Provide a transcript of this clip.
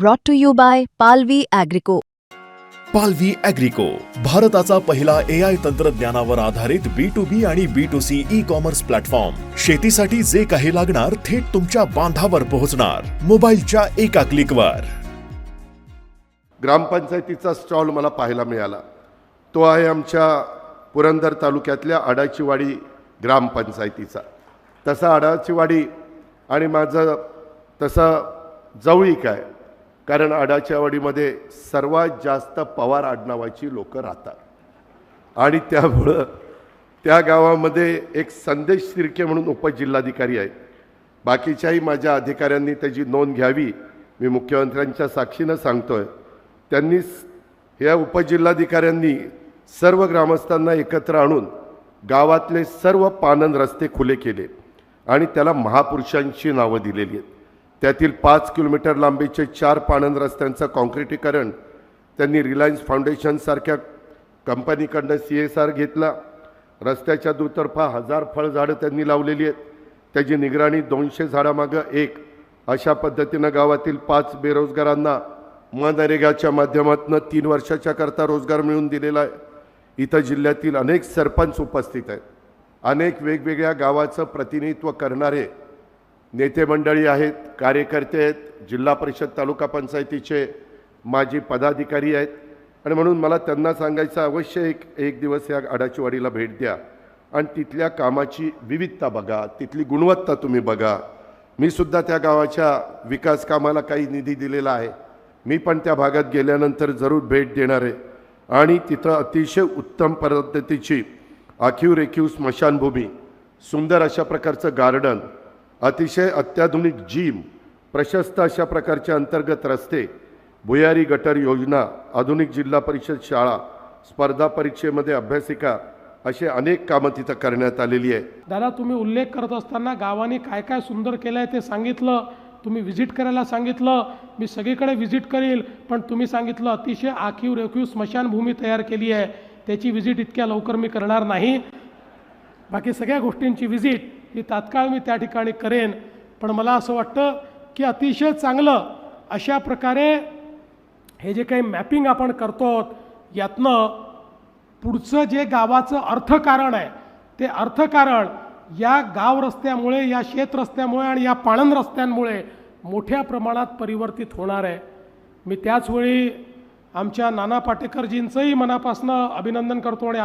brought to you by Palvi Agrico. पालवी अॅग्रिको भारताचा पहिला ए आय तंत्रज्ञानावर आधारित बी टू बी आणि B to C e commerce platform शेतीसाठी जे काही लागणार थेट तुमच्या बांधावर पोहोचणार. मोबाईलच्या एका क्लिकवर ग्रामपंचायतीचा स्टॉल मला पाहायला मिळाला. तो आहे आमच्या पुरंदर तालुक्यातल्या आडाचीवाडी ग्रामपंचायतीचा. तसा आडाचीवाडी आणि माझं तसं जवळीक आहे. कारण आडाचीवाडीमध्ये सर्वात जास्त पवार आडनावाची लोक राहतात. आणि त्यामुळं त्या गावामध्ये एक संदेश शिरके म्हणून उपजिल्हाधिकारी आहेत. बाकीच्याही माझ्या अधिकाऱ्यांनी त्याची नोंद घ्यावी मी मुख्यमंत्र्यांच्या साक्षीनं सांगतोय. त्यांनी स- या उपजिल्हाधिकाऱ्यांनी सर्व ग्रामस्थांना एकत्र आणून गावातले सर्व पानन रस्ते खुले केले आणि त्याला महापुरुषांची नावं दिलेली आहेत. त्यातील पाच किलोमीटर लांबीचे चार पाणंद रस्त्यांचं काँक्रिटीकरण त्यांनी रिलायन्स फाउंडेशनसारख्या कंपनीकडनं सी एस आर घेतला. रस्त्याच्या दुतर्फा हजार फळझाडं त्यांनी लावलेली आहेत. त्याची निगराणी दोनशे झाडामागं एक. अशा पद्धतीनं गावातील पाच बेरोजगारांना मनरेगाच्या माध्यमातून तीन वर्षाच्या करता रोजगार मिळवून दिलेला आहे. इथं जिल्ह्यातील अनेक सरपंच उपस्थित आहेत. अनेक वेगवेगळ्या गावाचं प्रतिनिधित्व करणारे नेते मंडळी आहेत कार्यकर्ते आहेत जिल्हा परिषद तालुका पंचायतीचे माजी पदाधिकारी आहेत. आणि म्हणून मला त्यांना सांगायचं अवश्य एक एक दिवस या आडाचीवाडीला भेट द्या. आणि तिथल्या कामाची विविधता बघा तिथली गुणवत्ता तुम्ही बघा. मी सुद्धा त्या गावाच्या विकास कामाला काही निधी दिलेला आहे. मी पण त्या भागात गेल्यानंतर जरूर भेट देणार आहे. आणि तिथं अतिशय उत्तम पद्धतीची आखीव रेखीव स्मशानभूमी सुंदर अशा प्रकारचं गार्डन अतिशय अत्याधुनिक जिम प्रशस्त अशा प्रकारचे अंतर्गत रस्ते भुयारी गटर योजना आधुनिक जिल्हा परिषद शाळा स्पर्धा परीक्षेमध्ये अभ्यासिका असे अनेक कामं तिथं करण्यात आलेली आहे दादा तुम्ही उल्लेख करत असताना गावाने काय काय सुंदर केलं आहे ते सांगितलं तुम्ही व्हिजिट करायला सांगितलं मी सगळीकडे व्हिजिट करेल पण तुम्ही सांगितलं अतिशय आखीव रेखीव स्मशानभूमी तयार केली आहे त्याची व्हिजिट इतक्या लवकर मी करणार नाही. बाकी सगळ्या गोष्टींची व्हिजिट ही तात्काळ मी त्या ठिकाणी करेन. पण मला असं वाटतं की अतिशय चांगलं अशा प्रकारे हे जे काही मॅपिंग आपण करतो यातनं पुढचं जे गावाचं अर्थकारण आहे ते अर्थकारण या गाव रस्त्यामुळे या शेत रस्त्यामुळे आणि या पाणंद रस्त्यांमुळे मोठ्या प्रमाणात परिवर्तित होणार आहे. मी त्याचवेळी आमच्या नाना पाटेकरजींचंही मनापासून अभिनंदन करतो आणि